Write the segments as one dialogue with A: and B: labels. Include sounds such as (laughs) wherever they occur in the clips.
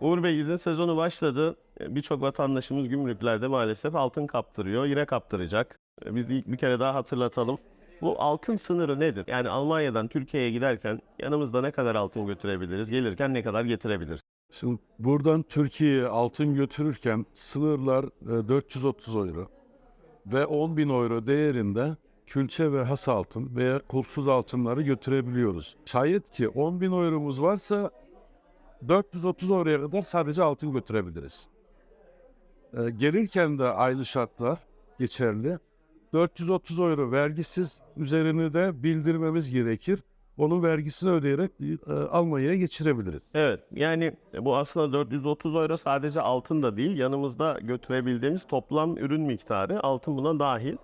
A: Uğur Bey izin sezonu başladı. E, Birçok vatandaşımız gümrüklerde maalesef altın kaptırıyor. Yine kaptıracak. E, Biz ilk bir kere daha hatırlatalım. Bu altın sınırı nedir? Yani Almanya'dan Türkiye'ye giderken yanımızda ne kadar altın götürebiliriz? Gelirken ne kadar getirebiliriz?
B: Şimdi buradan Türkiye'ye altın götürürken sınırlar e, 430 euro ve 10 bin euro değerinde külçe ve has altın veya kulpsuz altınları götürebiliyoruz. Şayet ki 10 bin euromuz varsa 430 euroya kadar sadece altın götürebiliriz. E, gelirken de aynı şartlar geçerli. 430 euro vergisiz üzerini de bildirmemiz gerekir. Onun vergisini ödeyerek e, Almanya'ya geçirebiliriz.
A: Evet yani bu aslında 430 euro sadece altın da değil yanımızda götürebildiğimiz toplam ürün miktarı altın buna dahil.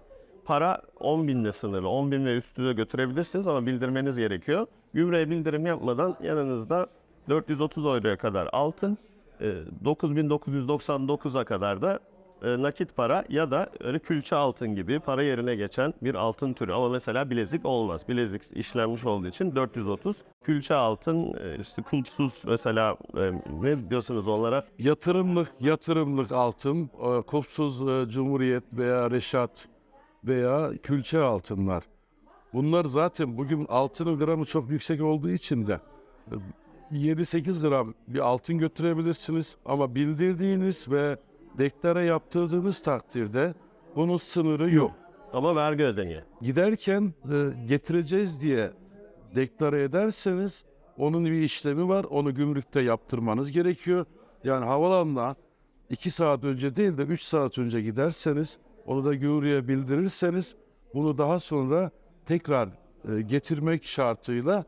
A: Para 10 binle sınırlı 10 bin ve üstü de götürebilirsiniz ama bildirmeniz gerekiyor. Gümrüğe bildirim yapmadan yanınızda 430 euroya kadar altın, e, 9999'a kadar da e, nakit para ya da öyle külçe altın gibi para yerine geçen bir altın türü. Ama mesela bilezik olmaz. Bilezik işlenmiş olduğu için 430. Külçe altın, e, işte kulpsuz mesela e, ne diyorsunuz onlara?
B: Yatırımlık, yatırımlık altın, e, kupsuz e, cumhuriyet veya reşat veya külçe altınlar. Bunlar zaten bugün altının gramı çok yüksek olduğu için de e, 7-8 gram bir altın götürebilirsiniz ama bildirdiğiniz ve deklare yaptırdığınız takdirde bunun sınırı yok.
A: Ama vergi ödeniyor.
B: Giderken e, getireceğiz diye deklare ederseniz onun bir işlemi var. Onu gümrükte yaptırmanız gerekiyor. Yani havalanla 2 saat önce değil de 3 saat önce giderseniz onu da gümrüğe bildirirseniz bunu daha sonra tekrar e, getirmek şartıyla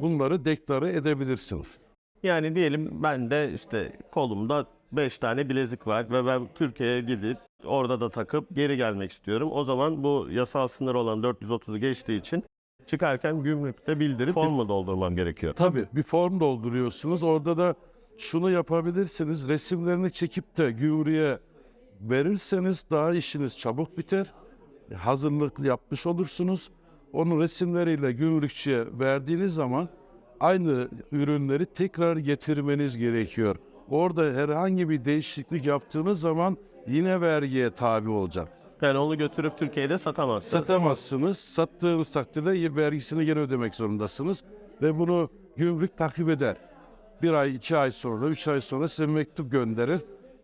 B: bunları deklare edebilirsiniz.
A: Yani diyelim ben de işte kolumda 5 tane bilezik var ve ben Türkiye'ye gidip orada da takıp geri gelmek istiyorum. O zaman bu yasal sınır olan 430'u geçtiği için çıkarken gümrükte bildirip form mu doldurmam gerekiyor?
B: Tabii bir form dolduruyorsunuz. Orada da şunu yapabilirsiniz. Resimlerini çekip de gümrüğe verirseniz daha işiniz çabuk biter. Hazırlık yapmış olursunuz. Onun resimleriyle gümrükçüye verdiğiniz zaman aynı ürünleri tekrar getirmeniz gerekiyor. Orada herhangi bir değişiklik yaptığınız zaman yine vergiye tabi olacak.
A: Yani onu götürüp Türkiye'de satamazsın.
B: Satamazsınız. Sattığınız takdirde vergisini gene ödemek zorundasınız. Ve bunu gümrük takip eder. Bir ay, iki ay sonra, üç ay sonra size mektup gönderir.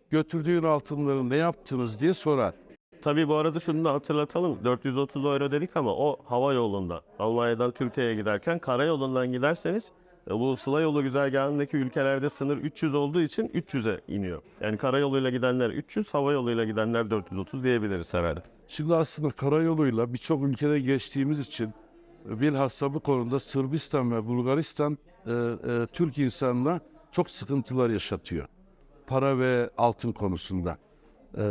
B: Götürdüğün altınları ne yaptınız diye sorar.
A: Tabii bu arada şunu da hatırlatalım. 430 euro dedik ama o hava yolunda. Almanya'dan Türkiye'ye giderken karayolundan giderseniz e, bu Sıla yolu güzergahındaki ülkelerde sınır 300 olduğu için 300'e iniyor. Yani karayoluyla gidenler 300, hava yoluyla gidenler 430 diyebiliriz herhalde.
B: Şimdi aslında karayoluyla birçok ülkede geçtiğimiz için e, bilhassa bu konuda Sırbistan ve Bulgaristan e, e, Türk insanına çok sıkıntılar yaşatıyor. Para ve altın konusunda. E,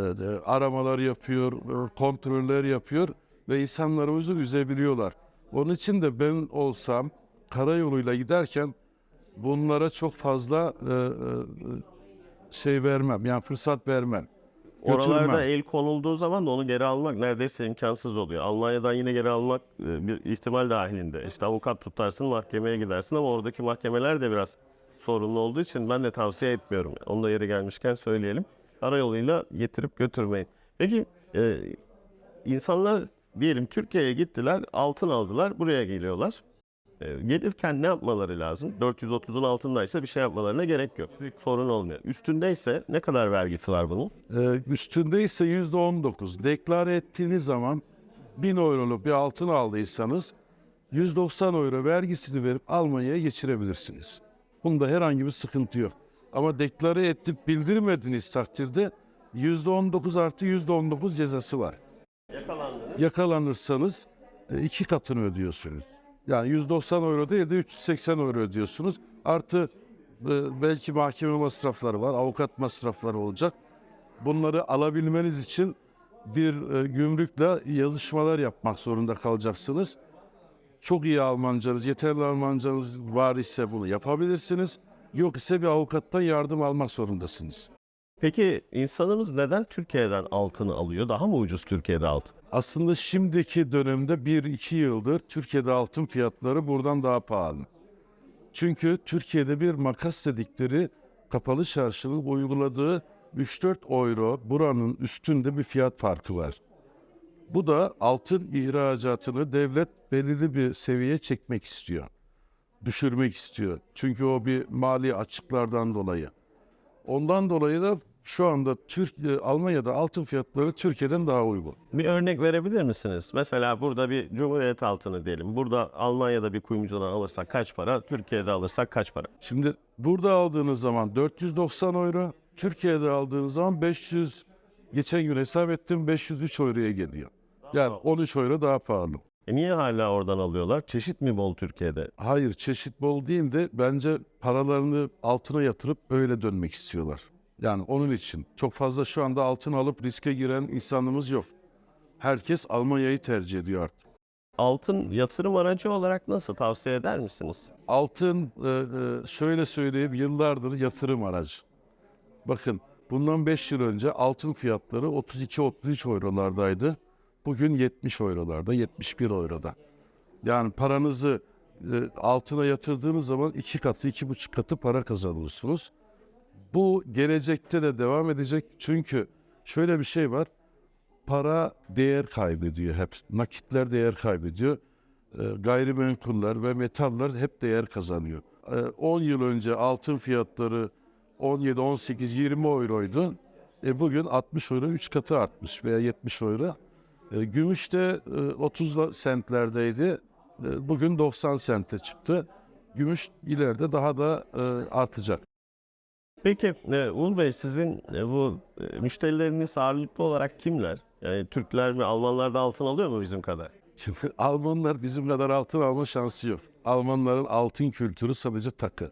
B: aramalar yapıyor, e, kontroller yapıyor ve insanlarımızı üzebiliyorlar. Onun için de ben olsam karayoluyla giderken bunlara çok fazla e, şey vermem, yani fırsat vermem.
A: Oralarda
B: Götürmem.
A: el konulduğu zaman da onu geri almak neredeyse imkansız oluyor. Almanya'dan yine geri almak bir ihtimal dahilinde. İşte avukat tutarsın, mahkemeye gidersin ama oradaki mahkemeler de biraz sorunlu olduğu için ben de tavsiye etmiyorum. Onu da yeri gelmişken söyleyelim. Arayoluyla getirip götürmeyin. Peki e, insanlar diyelim Türkiye'ye gittiler, altın aldılar, buraya geliyorlar. E, gelirken ne yapmaları lazım? 430'un altındaysa bir şey yapmalarına gerek yok. Sorun olmuyor. Üstündeyse ne kadar vergisi var bunun?
B: Ee, üstünde ise yüzde on dokuz. Deklare ettiğiniz zaman 1000 euroluk bir altın aldıysanız 190 euro vergisini verip Almanya'ya geçirebilirsiniz. Bunda herhangi bir sıkıntı yok. Ama deklare edip bildirmediğiniz takdirde yüzde on dokuz artı yüzde on dokuz cezası var.
A: Yakalandınız.
B: Yakalanırsanız e, iki katını ödüyorsunuz. Yani 190 euro değil de 380 euro ödüyorsunuz. Artı e, belki mahkeme masrafları var, avukat masrafları olacak. Bunları alabilmeniz için bir e, gümrükle yazışmalar yapmak zorunda kalacaksınız. Çok iyi Almancanız, yeterli Almancanız var ise bunu yapabilirsiniz. Yok ise bir avukattan yardım almak zorundasınız.
A: Peki insanımız neden Türkiye'den altını alıyor? Daha mı ucuz Türkiye'de altın?
B: Aslında şimdiki dönemde 1-2 yıldır Türkiye'de altın fiyatları buradan daha pahalı. Çünkü Türkiye'de bir makas dedikleri kapalı çarşının uyguladığı 3-4 euro buranın üstünde bir fiyat farkı var. Bu da altın ihracatını devlet belirli bir seviyeye çekmek istiyor. Düşürmek istiyor. Çünkü o bir mali açıklardan dolayı. Ondan dolayı da şu anda Türk e, Almanya'da altın fiyatları Türkiye'den daha uygun.
A: Bir örnek verebilir misiniz? Mesela burada bir Cumhuriyet altını diyelim. Burada Almanya'da bir kuyumcudan alırsak kaç para? Türkiye'de alırsak kaç para?
B: Şimdi burada aldığınız zaman 490 euro, Türkiye'de aldığınız zaman 500 geçen gün hesap ettim 503 euroya geliyor. Yani 13 euro daha pahalı.
A: E niye hala oradan alıyorlar? Çeşit mi bol Türkiye'de?
B: Hayır çeşit bol değil de bence paralarını altına yatırıp öyle dönmek istiyorlar. Yani onun için çok fazla şu anda altın alıp riske giren insanımız yok. Herkes Almanya'yı tercih ediyor artık.
A: Altın yatırım aracı olarak nasıl tavsiye eder misiniz?
B: Altın e, e, şöyle söyleyeyim yıllardır yatırım aracı. Bakın bundan 5 yıl önce altın fiyatları 32-33 eurolardaydı. Bugün 70 eurolarda, 71 euroda. Yani paranızı e, altına yatırdığınız zaman iki katı, iki buçuk katı para kazanırsınız. Bu gelecekte de devam edecek. Çünkü şöyle bir şey var. Para değer kaybediyor hep. Nakitler değer kaybediyor. E, gayrimenkuller ve metaller hep değer kazanıyor. E, 10 yıl önce altın fiyatları 17, 18, 20 euroydu. E bugün 60 euro 3 katı artmış veya 70 euro. E, gümüş de e, 30 sentlerdeydi. E, bugün 90 sente çıktı. Gümüş ileride daha da e, artacak.
A: Peki e, Uğur Bey sizin e, bu e, müşterileriniz ağırlıklı olarak kimler? Yani Türkler mi, Almanlar da altın alıyor mu bizim kadar?
B: Şimdi (laughs) Almanlar bizim kadar altın alma şansı yok. Almanların altın kültürü sadece takı.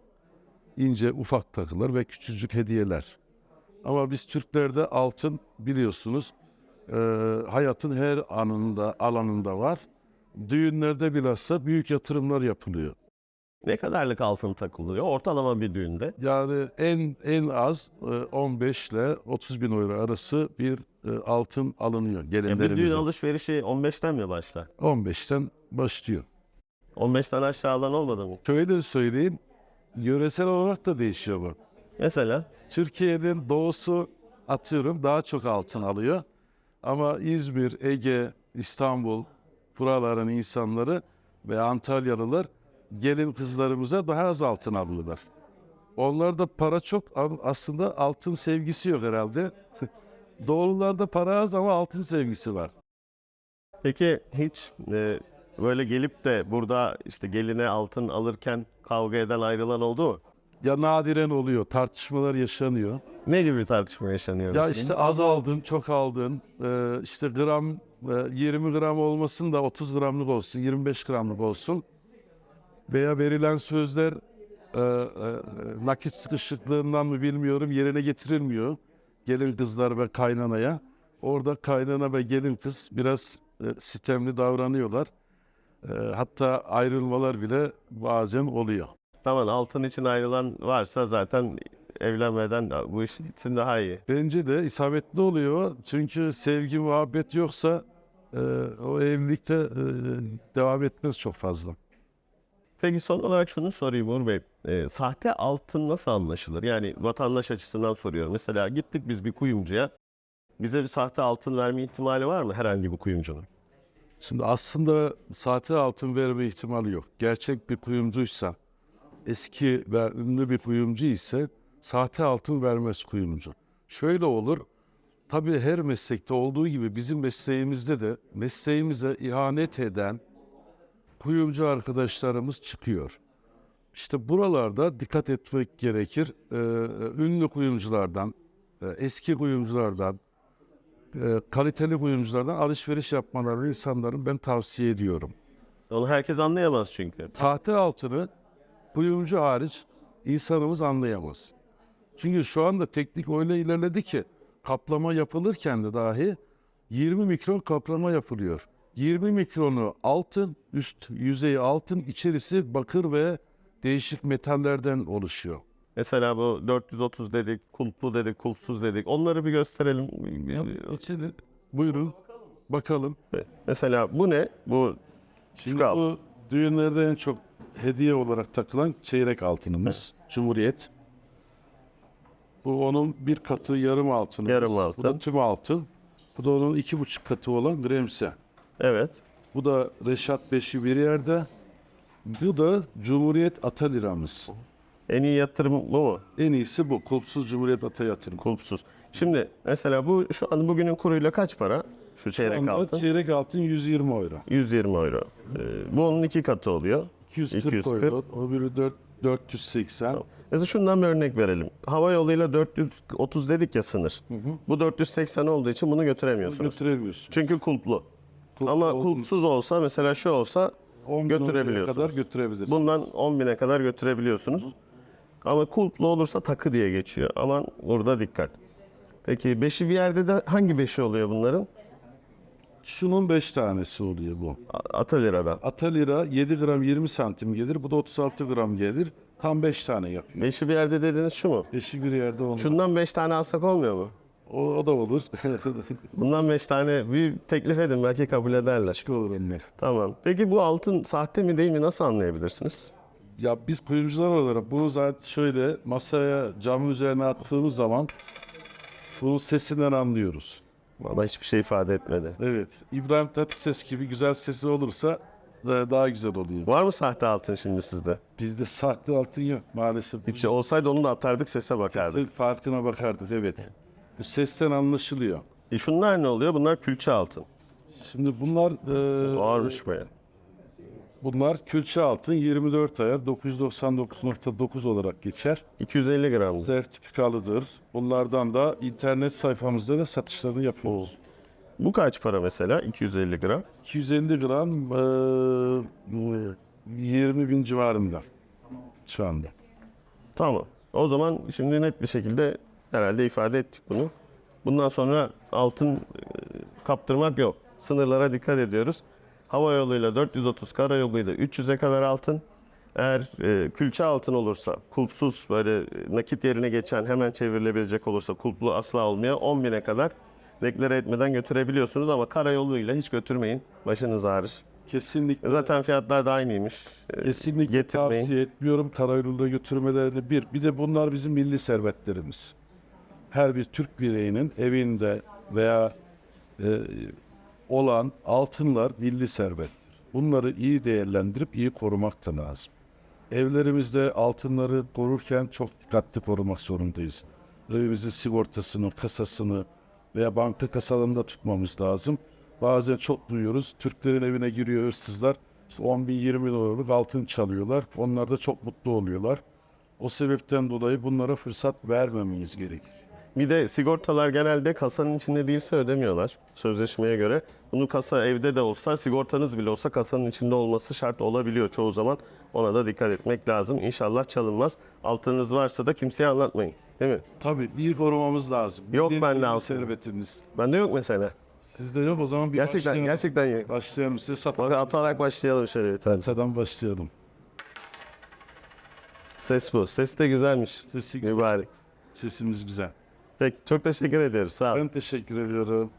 B: İnce ufak takılar ve küçücük hediyeler. Ama biz Türklerde altın biliyorsunuz e, hayatın her anında alanında var. Düğünlerde bilhassa büyük yatırımlar yapılıyor.
A: Ne kadarlık altın takılıyor ortalama bir düğünde?
B: Yani en en az e, 15 ile 30 bin euro arası bir e, altın alınıyor
A: Ya bir düğün
B: gelinlerimize.
A: alışverişi 15'ten mi başlar?
B: 15'ten başlıyor.
A: 15'ten aşağı alan olmadı mı?
B: Şöyle söyleyeyim, yöresel olarak da değişiyor bu.
A: Mesela
B: Türkiye'nin doğusu atıyorum daha çok altın alıyor. Ama İzmir, Ege, İstanbul buraların insanları ve Antalyalılar gelin kızlarımıza daha az altın alıyorlar. Onlarda para çok aslında altın sevgisi yok herhalde. (laughs) Doğulularda para az ama altın sevgisi var.
A: peki hiç e, böyle gelip de burada işte geline altın alırken kavga eden ayrılan oldu mu?
B: Ya nadiren oluyor, tartışmalar yaşanıyor.
A: Ne gibi tartışma yaşanıyor?
B: Ya işte az aldın, çok aldın. Ee, işte gram, e, 20 gram olmasın da 30 gramlık olsun, 25 gramlık olsun. Veya verilen sözler e, e, nakit sıkışıklığından mı bilmiyorum yerine getirilmiyor. Gelin kızlar ve kaynanaya. Orada kaynana ve gelin kız biraz e, sistemli davranıyorlar. E, hatta ayrılmalar bile bazen oluyor.
A: Tamam altın için ayrılan varsa zaten evlenmeden bu iş gitsin daha iyi.
B: Bence de isabetli oluyor. Çünkü sevgi, muhabbet yoksa e, o evlilikte e, devam etmez çok fazla.
A: Peki son olarak şunu sorayım Uğur Bey. Ee, sahte altın nasıl anlaşılır? Yani vatandaş açısından soruyorum. Mesela gittik biz bir kuyumcuya. Bize bir sahte altın verme ihtimali var mı herhangi bir kuyumcunun?
B: Şimdi aslında sahte altın verme ihtimali yok. Gerçek bir kuyumcuysa, eski ve ünlü bir kuyumcu ise sahte altın vermez kuyumcu. Şöyle olur, tabii her meslekte olduğu gibi bizim mesleğimizde de mesleğimize ihanet eden kuyumcu arkadaşlarımız çıkıyor. İşte buralarda dikkat etmek gerekir. Ee, ünlü kuyumculardan, e, eski kuyumculardan, e, kaliteli kuyumculardan alışveriş yapmalarını insanların ben tavsiye ediyorum.
A: Onu herkes anlayamaz çünkü.
B: Sahte altını kuyumcu hariç insanımız anlayamaz. Çünkü şu anda teknik öyle ilerledi ki kaplama yapılırken de dahi 20 mikron kaplama yapılıyor. 20 mikronu altın, üst yüzeyi altın, içerisi bakır ve değişik metallerden oluşuyor.
A: Mesela bu 430 dedik, kulplu dedik, kulpsuz dedik. Onları bir gösterelim.
B: İçeri buyurun bakalım.
A: Mesela bu ne? Bu
B: Şimdi
A: altın.
B: bu düğünlerde en çok hediye olarak takılan çeyrek altınımız. Cumhuriyet. Bu onun bir katı yarım altın.
A: Yarım
B: Bu
A: altın.
B: da tüm altın. Bu da onun iki buçuk katı olan Gremse.
A: Evet.
B: Bu da Reşat Beşi bir yerde. Bu da Cumhuriyet Ata Liramız.
A: En iyi yatırım bu mu?
B: En iyisi bu. Kulpsuz Cumhuriyet Ata yatırım.
A: Kulpsuz. Şimdi mesela bu şu an bugünün kuruyla kaç para? Şu çeyrek
B: Şu
A: altın.
B: Çeyrek altın 120 euro.
A: 120 euro. Ee, bu onun iki katı oluyor.
B: 240,
A: 240.
B: euro. O biri 4, 480.
A: Mesela şundan bir örnek verelim. Hava yoluyla 430 dedik ya sınır. Bu 480 olduğu için bunu götüremiyorsunuz.
B: Götüremiyorsun.
A: Çünkü kulplu.
B: Kulplu
A: Ama kulpsuz olsa mesela şu olsa
B: 10 bin euroya
A: götürebiliyorsunuz.
B: kadar götürebilirsiniz.
A: bundan 10 bine kadar götürebiliyorsunuz. Ama kulplu olursa takı diye geçiyor. Aman burada dikkat. Peki beşi bir yerde de hangi beşi oluyor bunların?
B: Şunun 5 tanesi oluyor bu.
A: A- Atalira'da.
B: Ata lira 7 gram 20 santim gelir. Bu da 36 gram gelir. Tam 5 tane yapıyor.
A: Beşi bir yerde dediğiniz şu mu?
B: Eşi bir yerde olmaz.
A: Şundan 5 tane alsak olmuyor mu?
B: O, o da olur. (laughs)
A: Bundan 5 tane bir teklif edin belki kabul ederler.
B: Başka olur onlar.
A: Tamam. Peki bu altın sahte mi değil mi nasıl anlayabilirsiniz?
B: Ya biz kuyumcular olarak bunu zaten şöyle masaya cam üzerine attığımız zaman bunun sesinden anlıyoruz.
A: Bana hiçbir şey ifade etmedi.
B: Evet. İbrahim Tatlıses gibi güzel sesi olursa da- daha güzel oluyor.
A: Var mı sahte altın şimdi sizde?
B: Bizde sahte altın yok maalesef.
A: Hiç olsaydı onu da atardık sese bakardık.
B: Sesin farkına bakardık evet. Bu sesten anlaşılıyor.
A: E şunlar ne oluyor? Bunlar külçe altın.
B: Şimdi bunlar e,
A: Ağırmış baya.
B: Bunlar külçe altın 24 ayar 999.9 olarak geçer.
A: 250 gram.
B: Sertifikalıdır. Bunlardan da internet sayfamızda da satışlarını yapıyoruz.
A: Bu kaç para mesela? 250 gram.
B: 250 gram e, 20 bin civarında şu anda.
A: Tamam. O zaman şimdi net bir şekilde herhalde ifade ettik bunu. Bundan sonra altın e, kaptırmak yok. Sınırlara dikkat ediyoruz. Hava yoluyla 430, karayoluyla 300'e kadar altın. Eğer e, külçe altın olursa, kulpsuz böyle nakit yerine geçen hemen çevrilebilecek olursa kulplu asla olmuyor. 10 bine kadar deklare etmeden götürebiliyorsunuz ama karayoluyla hiç götürmeyin. Başınız ağrır.
B: Kesinlikle
A: Zaten fiyatlar da aynıymış. E,
B: kesinlikle
A: getirmeyin.
B: tavsiye etmiyorum karayoluyla götürmelerini bir. Bir de bunlar bizim milli servetlerimiz. Her bir Türk bireyinin evinde veya e, olan altınlar milli servettir. Bunları iyi değerlendirip iyi korumak da lazım. Evlerimizde altınları korurken çok dikkatli korumak zorundayız. Evimizin sigortasını, kasasını veya banka kasalarında tutmamız lazım. Bazen çok duyuyoruz. Türklerin evine giriyor hırsızlar. İşte 10 bin 20 bin dolarlık altın çalıyorlar. Onlar da çok mutlu oluyorlar. O sebepten dolayı bunlara fırsat vermememiz gerekir.
A: Bir de sigortalar genelde kasanın içinde değilse ödemiyorlar sözleşmeye göre. Bunu kasa evde de olsa sigortanız bile olsa kasanın içinde olması şart olabiliyor çoğu zaman. Ona da dikkat etmek lazım. İnşallah çalınmaz. Altınız varsa da kimseye anlatmayın. Değil mi?
B: Tabii iyi korumamız lazım.
A: Yok
B: Milli-
A: bende altın.
B: servetimiz.
A: Bende yok mesela.
B: Sizde yok o zaman bir
A: Gerçekten
B: başlayalım.
A: gerçekten yok.
B: Başlayalım size sat.
A: Bak atarak başlayalım şöyle bir tane.
B: Kasadan başlayalım.
A: Ses bu. Ses de güzelmiş.
B: Sesi güzel.
A: Mübarek.
B: Sesimiz güzel.
A: Peki çok teşekkür ediyoruz. Sağ olun.
B: Ben teşekkür ediyorum.